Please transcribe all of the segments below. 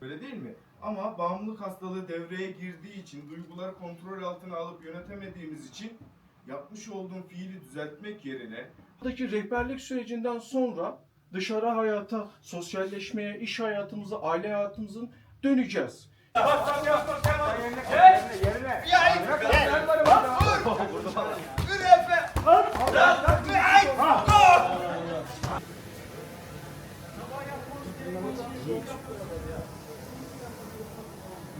Öyle değil mi? Ama bağımlılık hastalığı devreye girdiği için, duyguları kontrol altına alıp yönetemediğimiz için yapmış olduğum fiili düzeltmek yerine Buradaki rehberlik sürecinden sonra dışarı hayata, sosyalleşmeye, iş hayatımıza, aile hayatımızın döneceğiz. Neyi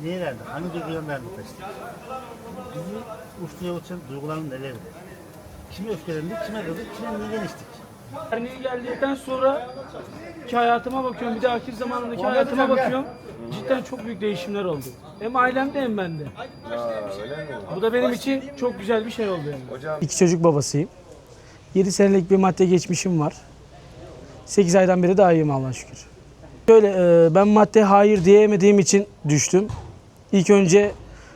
verdi? Hangi verdi işte? Bizi uçtuya uçan duyguların nelerdi? Kime öfkelendik, kime kızdık, kime neden içtik? Derneğe geldikten sonra ki hayatıma bakıyorum, bir de ahir zamanındaki hayatıma bakıyorum. Cidden çok büyük değişimler oldu. Hem ailemde hem bende. Bu da benim için çok güzel bir şey oldu yani. İki çocuk babasıyım. 7 senelik bir madde geçmişim var. 8 aydan beri daha iyiyim Allah'a şükür. Şöyle e, ben madde hayır diyemediğim için düştüm. İlk önce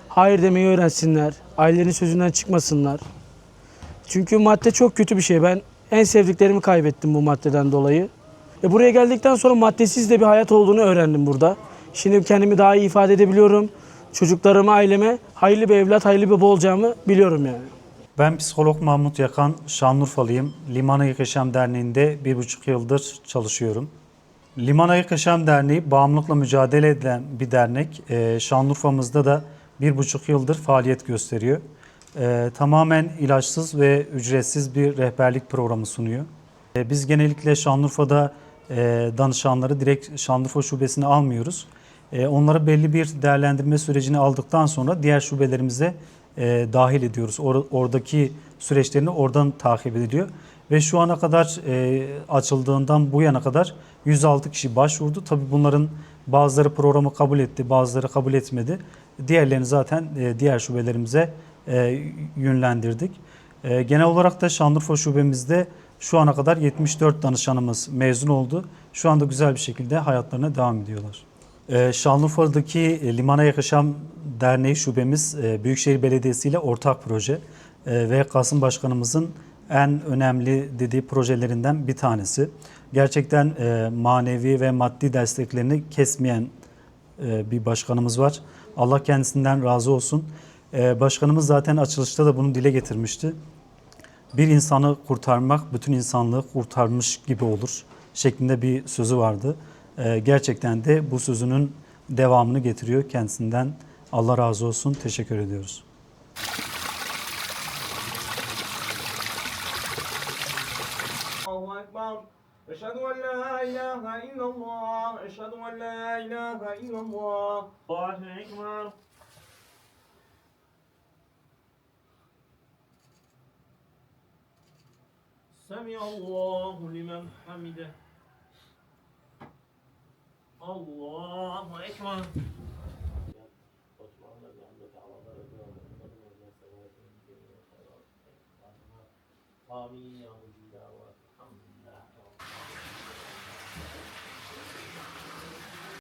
hayır demeyi öğrensinler. Ailenin sözünden çıkmasınlar. Çünkü madde çok kötü bir şey. Ben en sevdiklerimi kaybettim bu maddeden dolayı. E buraya geldikten sonra maddesiz de bir hayat olduğunu öğrendim burada. Şimdi kendimi daha iyi ifade edebiliyorum. Çocuklarıma, aileme hayırlı bir evlat, hayırlı bir baba olacağımı biliyorum yani. Ben psikolog Mahmut Yakan, Şanlıurfalıyım. Liman Ayık Yaşam Derneği'nde bir buçuk yıldır çalışıyorum. Liman Ayık Yaşam Derneği bağımlılıkla mücadele edilen bir dernek. Ee, Şanlıurfa'mızda da bir buçuk yıldır faaliyet gösteriyor. Ee, tamamen ilaçsız ve ücretsiz bir rehberlik programı sunuyor. Ee, biz genellikle Şanlıurfa'da e, danışanları direkt Şanlıurfa şubesine almıyoruz. E, onları belli bir değerlendirme sürecini aldıktan sonra diğer şubelerimize e, dahil ediyoruz. Or- oradaki süreçlerini oradan takip ediliyor. Ve şu ana kadar e, açıldığından bu yana kadar 106 kişi başvurdu. Tabii bunların bazıları programı kabul etti, bazıları kabul etmedi. Diğerlerini zaten e, diğer şubelerimize e, yönlendirdik. E, genel olarak da Şanlıurfa şubemizde şu ana kadar 74 danışanımız mezun oldu. Şu anda güzel bir şekilde hayatlarına devam ediyorlar. Ee, Şanlıurfa'daki e, Limana Yakışam Derneği şubemiz e, Büyükşehir Belediyesi ile ortak proje E, ve Kasım Başkanımızın en önemli dediği projelerinden bir tanesi. Gerçekten e, manevi ve maddi desteklerini kesmeyen e, bir başkanımız var. Allah kendisinden razı olsun. E, Başkanımız zaten açılışta da bunu dile getirmişti. Bir insanı kurtarmak bütün insanlığı kurtarmış gibi olur şeklinde bir sözü vardı. Ee, gerçekten de bu sözünün devamını getiriyor. Kendisinden Allah razı olsun. Teşekkür ediyoruz. أكبر. أشهد أن لا إله إلا الله. أشهد أن لا إله إلا الله. الله أكبر. سمع الله لمن حمده. الله أكبر. آمين يا رب